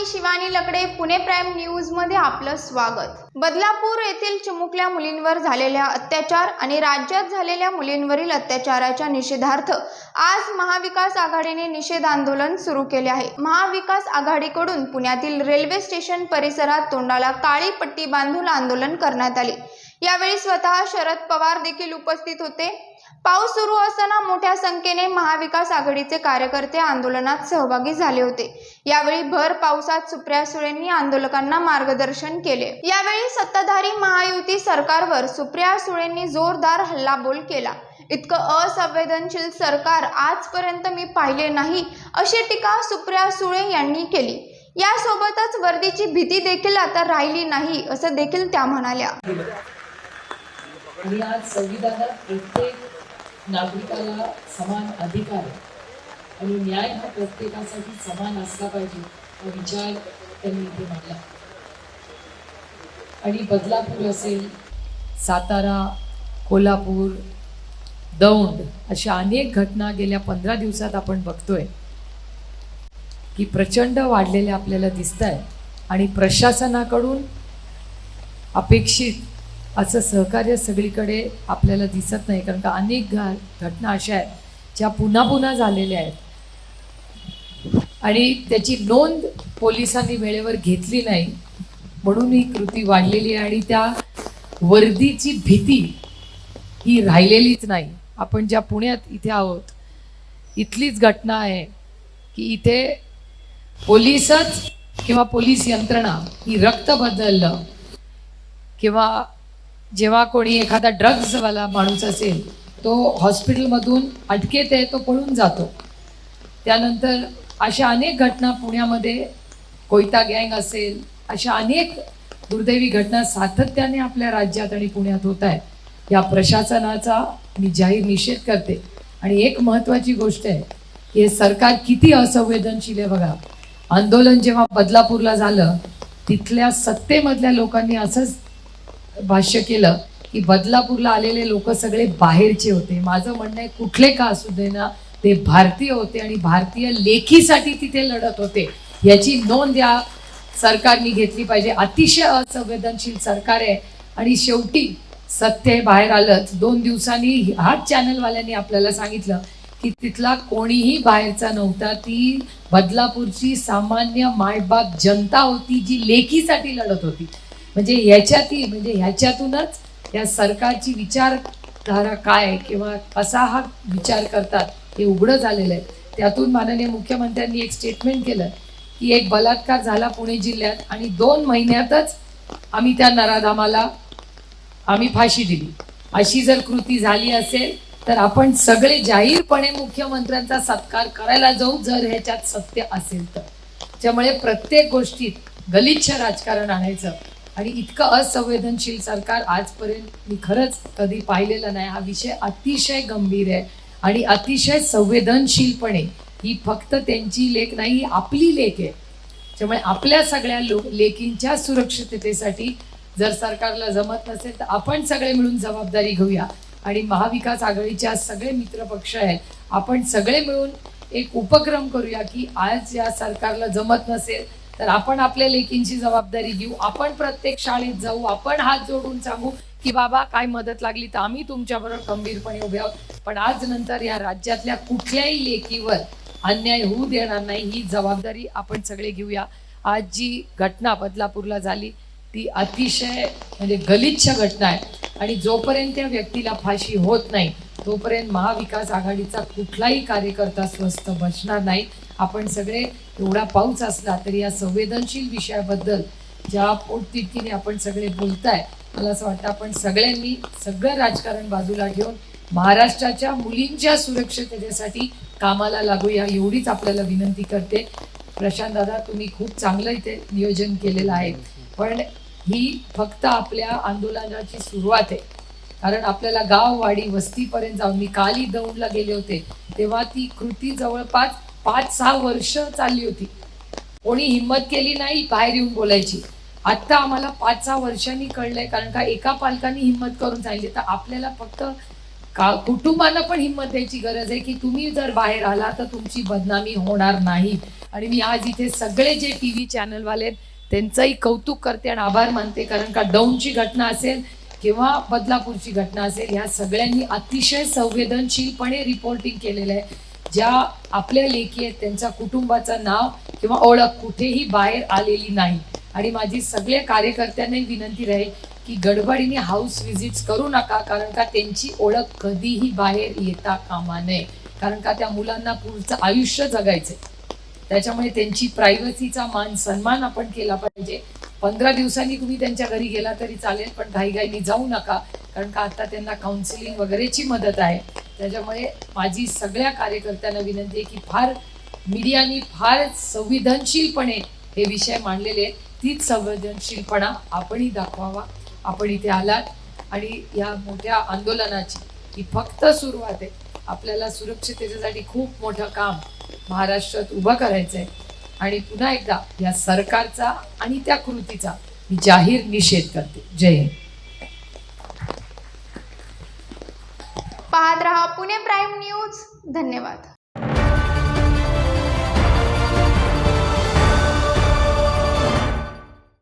मी Shivani Lakade Pune prime न्यूजमध्ये आपलं स्वागत. बदलापूर येथील चिमुकल्या मुलींवर झालेल्या अत्याचार आणि राज्यात झालेल्या मुलींवरील अत्याचाराच्या निषेधार्थ आज महाविकास आघाडीने निषेध आंदोलन सुरू केले आहे. महाविकास आघाडीकडून पुण्यातील रेल्वे स्टेशन परिसरात तोंडाला काळी पट्टी बांधून आंदोलन करण्यात आले. यावेळी स्वतः शरद पवार देखील उपस्थित होते. पाऊस सुरू असताना मोठ्या संख्येने महाविकास आघाडीचे कार्यकर्ते आंदोलनात सहभागी झाले होते. यावेळी भर पावसात सुप्रिया सुळेंनी आंदोलकांना मार्गदर्शन केले. यावेळी सत्ताधारी महायुती सरकारवर सुप्रिया सुळेंनी जोरदार हल्लाबोल केला. इतकं असंवेदनशील सरकार आजपर्यंत मी पाहिले नाही अशी टीका सुप्रिया सुळे यांनी केली. यासोबतच वर्दीची भीती देखील आता राहिली नाही असं देखील त्या म्हणाल्या. आज संविधानात प्रत्येक नागरिकाला समान अधिकार आहे. आणि न्याय हा प्रत्येकासाठी समान असला पाहिजे हा विचार त्यांनी इथे मांडला. आणि बदलापूर असेल सातारा कोल्हापूर दौंड अशा अनेक घटना गेल्या पंधरा दिवसात आपण बघतोय की प्रचंड वाढलेल्या आपल्याला दिसत आहे आणि प्रशासनाकडून अपेक्षित असं सहकार्य सगळीकडे आपल्याला दिसत नाही कारण का अनेक घा घटना अशा आहेत ज्या पुन्हा पुन्हा झालेल्या आहेत. आणि त्याची नोंद पोलिसांनी वेळेवर घेतली नाही म्हणून ही कृती वाढलेली आहे आणि त्या वर्दीची भीती ही राहिलेलीच नाही. आपण ज्या पुण्यात इथे आहोत इथलीच घटना आहे की इथे पोलिसच किंवा पोलीस यंत्रणा ही रक्त बदललं किंवा जेव्हा कोणी एखादा ड्रग्जवाला माणूस असेल तो हॉस्पिटलमधून अटकेत आहे तो पळून जातो. त्यानंतर अशा अनेक घटना पुण्यामध्ये कोयता गँग असेल अशा अनेक दुर्दैवी घटना सातत्याने आपल्या राज्यात आणि पुण्यात होत आहे या प्रशासनाचा मी जाहीर निषेध करते. आणि एक महत्त्वाची गोष्ट आहे की हे सरकार किती असंवेदनशील आहे बघा. आंदोलन जेव्हा बदलापूरला झालं तिथल्या सत्तेमधल्या लोकांनी असंच भाष्य केलं की बदलापूरला आलेले लोक सगळे बाहेरचे होते. माझं म्हणणं आहे कुठले का असू दे ना ते भारतीय होते आणि भारतीय लेखीसाठी तिथे लढत होते. याची नोंद या सरकारने घेतली पाहिजे. अतिशय असंवेदनशील सरकार आहे. आणि शेवटी सत्य बाहेर आलंच. दोन दिवसांनी हाच चॅनलवाल्यांनी आपल्याला सांगितलं की तिथला कोणीही बाहेरचा नव्हता. ती बदलापूरची सामान्य मायबाप जनता होती जी लेखीसाठी लढत होती. म्हणजे ह्याच्यातही म्हणजे ह्याच्यातूनच या सरकारची विचारधारा काय किंवा कसा हा विचार करतात हे उघडं झालेलं आहे. त्यातून माननीय मुख्यमंत्र्यांनी एक स्टेटमेंट केलं की एक बलात्कार झाला पुणे जिल्ह्यात आणि दोन महिन्यातच आम्ही त्या नराधामाला आम्ही फाशी दिली. अशी जर कृती झाली असेल तर आपण सगळे जाहीरपणे मुख्यमंत्र्यांचा सत्कार करायला जाऊ जर ह्याच्यात सत्य असेल तर. त्यामुळे प्रत्येक गोष्टीत गलिच्छ राजकारण आणायचं. आणि इतकं असंवेदनशील सरकार आजपर्यंत मी खरंच कधी पाहिलेलं नाही. हा विषय अतिशय गंभीर आहे आणि अतिशय संवेदनशीलपणे ही फक्त त्यांची लेख नाही ही आपली लेख आहे. त्यामुळे आपल्या सगळ्या लो लेखींच्या सुरक्षिततेसाठी जर सरकारला जमत नसेल तर आपण सगळे मिळून जबाबदारी घेऊया. आणि महाविकास आघाडीच्या सगळे मित्रपक्ष आहेत आपण सगळे मिळून एक उपक्रम करूया की आज या सरकारला जमत नसेल तर आपण आपल्या लेकींची जबाबदारी घेऊ. आपण प्रत्येक शाळेत जाऊ. आपण हात जोडून सांगू की बाबा काय मदत लागली तर आम्ही तुमच्याबरोबर खंबीरपणे उभे आहोत. पण आज नंतर या राज्यातल्या कुठल्याही लेकीवर अन्याय होऊ देणार नाही. ही जबाबदारी आपण सगळे घेऊया. आज जी घटना बदलापूरला झाली ती अतिशय म्हणजे गलिच्छ घटना आहे. आणि जोपर्यंत त्या व्यक्तीला फाशी होत नाही तोपर्यंत महाविकास आघाडीचा कुठलाही कार्यकर्ता स्वस्थ बसणार नाही आपण सगळे एवढा पाऊस असला तरी या संवेदनशील विषयाबद्दल ज्या पोटतिडकीने आपण सगळे बोलताय मला असं वाटतं आपण सगळ्यांनी सगळं राजकारण बाजूला ठेवून महाराष्ट्राच्या मुलींच्या सुरक्षिततेसाठी कामाला लागूया एवढीच आपल्याला विनंती करते. प्रशांत दादा तुम्ही खूप चांगलं इथे नियोजन केलेलं आहे. पण ही फक्त आपल्या आंदोलनाची सुरुवात आहे. कारण आपल्याला गाव वाडी वस्तीपर्यंत जाऊन मी काली दौंडला गेले होते तेव्हा ती कृती जवळपास पाच सहा वर्ष चालली होती. कोणी हिंमत केली नाही बाहेर येऊन बोलायची. आत्ता आम्हाला पाच सहा वर्षांनी कळलंय कारण का एका पालकांनी हिंमत करून सांगितली. तर आपल्याला फक्त का कुटुंबांना पण हिंमत द्यायची गरज आहे की तुम्ही जर बाहेर आला तर तुमची बदनामी होणार नाही. आणि मी आज इथे सगळे जे टी व्ही चॅनलवाले आहेत त्यांचंही कौतुक करते आणि आभार मानते कारण का दौंडची घटना असेल किंवा बदलापूरची घटना असेल ह्या सगळ्यांनी अतिशय संवेदनशीलपणे रिपोर्टिंग केलेलं आहे. ज्या आपल्या लेखी आहेत त्यांच्या कुटुंबाचं नाव किंवा ओळख कुठेही बाहेर आलेली नाही. आणि माझी सगळ्या कार्यकर्त्यांनाही विनंती राहील की गडबडीने हाऊस व्हिजिट्स करू नका कारण का त्यांची ओळख कधीही बाहेर येता कामा नये. कारण का त्या मुलांना पुढचं आयुष्य जगायचंय. त्याच्यामुळे त्यांची प्रायव्हसीचा मान सन्मान आपण केला पाहिजे. पंधरा दिवसांनी तुम्ही त्यांच्या घरी गेला तरी चालेल पण घाईघाईनी जाऊ नका कारण का आता त्यांना काउन्सिलिंग वगैरेची मदत आहे. त्याच्यामुळे माझी सगळ्या कार्यकर्त्यांना विनंती आहे की फार मीडियानी फार संवेदनशीलपणे हे विषय मांडलेले आहेत. तीच संवेदनशीलपणा आपणही दाखवावा. आपण इथे आलात आणि या मोठ्या आंदोलनाची ही फक्त सुरुवात आहे. आपल्याला सुरक्षिततेसाठी खूप मोठं काम महाराष्ट्रात उभं करायचं आहे आणि पुन्हा एकदा या सरकारचा आणि त्या कृतीचा मी जाहीर निषेध करते. जय हिंद. पाहत रहा पुणे प्राईम न्यूज. धन्यवाद.